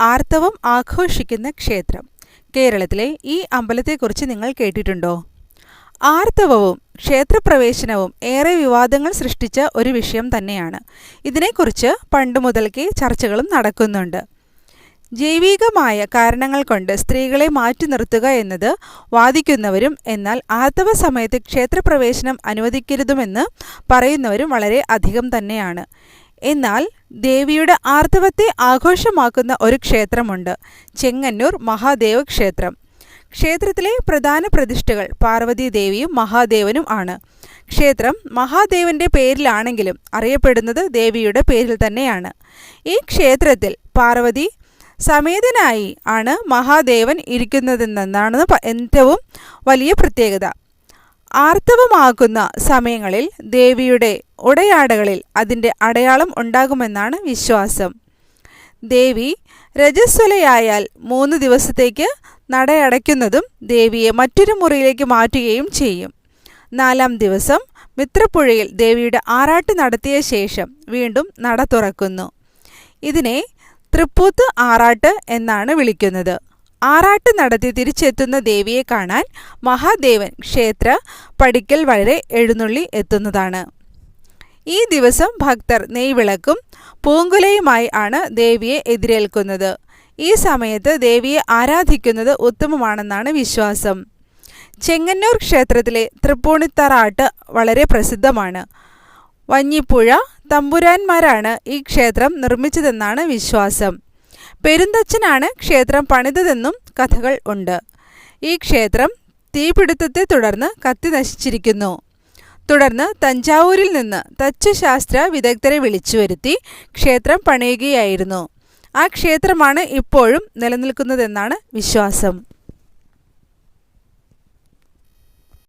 ആർത്തവം ആഘോഷിക്കുന്ന ക്ഷേത്രം. കേരളത്തിലെ ഈ അമ്പലത്തെക്കുറിച്ച് നിങ്ങൾ കേട്ടിട്ടുണ്ടോ? ആർത്തവവും ക്ഷേത്രപ്രവേശനവും ഏറെ വിവാദങ്ങൾ സൃഷ്ടിച്ച ഒരു വിഷയം തന്നെയാണ്. ഇതിനെക്കുറിച്ച് പണ്ട് മുതൽക്കേ ചർച്ചകളും നടക്കുന്നുണ്ട്. ജൈവികമായ കാരണങ്ങൾ കൊണ്ട് സ്ത്രീകളെ മാറ്റി നിർത്തുക എന്നത് വാദിക്കുന്നവരും എന്നാൽ ആർത്തവ സമയത്ത് ക്ഷേത്രപ്രവേശനം അനുവദിക്കരുതുമെന്ന് പറയുന്നവരും വളരെ അധികം തന്നെയാണ്. എന്നാൽ ദേവിയുടെ ആർത്തവത്തെ ആഘോഷമാക്കുന്ന ഒരു ക്ഷേത്രമുണ്ട് ചെങ്ങന്നൂർ മഹാദേവ ക്ഷേത്രം. ക്ഷേത്രത്തിലെ പ്രധാന പ്രതിഷ്ഠകൾ പാർവതി ദേവിയും മഹാദേവനും ആണ്. ക്ഷേത്രം മഹാദേവന്റെ പേരിലാണെങ്കിലും അറിയപ്പെടുന്നത് ദേവിയുടെ പേരിൽ തന്നെയാണ്. ഈ ക്ഷേത്രത്തിൽ പാർവതി സമേതനായി ആണ് മഹാദേവൻ ഇരിക്കുന്നതെന്നാണ് ഏറ്റവും വലിയ പ്രത്യേകത. ആർത്തവമാക്കുന്ന സമയങ്ങളിൽ ദേവിയുടെ ഉടയാടകളിൽ അതിന്റെ അടയാളം ഉണ്ടാകുമെന്നാണ് വിശ്വാസം. ദേവി രജസ്വലയായാൽ മൂന്ന് ദിവസത്തേക്ക് നടയടയ്ക്കുന്നതും ദേവിയെ മറ്റൊരു മുറിയിലേക്ക് മാറ്റുകയും ചെയ്യും. നാലാം ദിവസം മിത്രപ്പുഴയിൽ ദേവിയുടെ ആറാട്ട് നടത്തിയ ശേഷം വീണ്ടും നട തുറക്കുന്നു. ഇതിനെ തൃപ്പൂത്ത് ആറാട്ട് എന്നാണ് വിളിക്കുന്നത്. ആറാട്ട് നടത്തി തിരിച്ചെത്തുന്ന ദേവിയെ കാണാൻ മഹാദേവൻ ക്ഷേത്ര പടിക്കൽ വരെ എഴുന്നള്ളി എത്തുന്നതാണ്. ഈ ദിവസം ഭക്തർ നെയ്വിളക്കും പൂങ്കുലയുമായി ആണ് ദേവിയെ എതിരേൽക്കുന്നത്. ഈ സമയത്ത് ദേവിയെ ആരാധിക്കുന്നത് ഉത്തമമാണെന്നാണ് വിശ്വാസം. ചെങ്ങന്നൂർ ക്ഷേത്രത്തിലെ തൃപ്പൂണിത്തറാട്ട് വളരെ പ്രസിദ്ധമാണ്. വഞ്ഞിപ്പുഴ തമ്പുരാന്മാരാണ് ഈ ക്ഷേത്രം നിർമ്മിച്ചതെന്നാണ് വിശ്വാസം. പെരുന്തച്ഛനാണ് ക്ഷേത്രം പണിതതെന്നും കഥകൾ ഉണ്ട്. ഈ ക്ഷേത്രം തീപിടുത്തത്തെ തുടർന്ന് കത്തി നശിച്ചിരിക്കുന്നു. തുടർന്ന് തഞ്ചാവൂരിൽ നിന്ന് തച്ചുശാസ്ത്ര വിദഗ്ധരെ വിളിച്ചു വരുത്തി ക്ഷേത്രം പണിയുകയായിരുന്നു. ആ ക്ഷേത്രമാണ് ഇപ്പോഴും നിലനിൽക്കുന്നതെന്നാണ് വിശ്വാസം.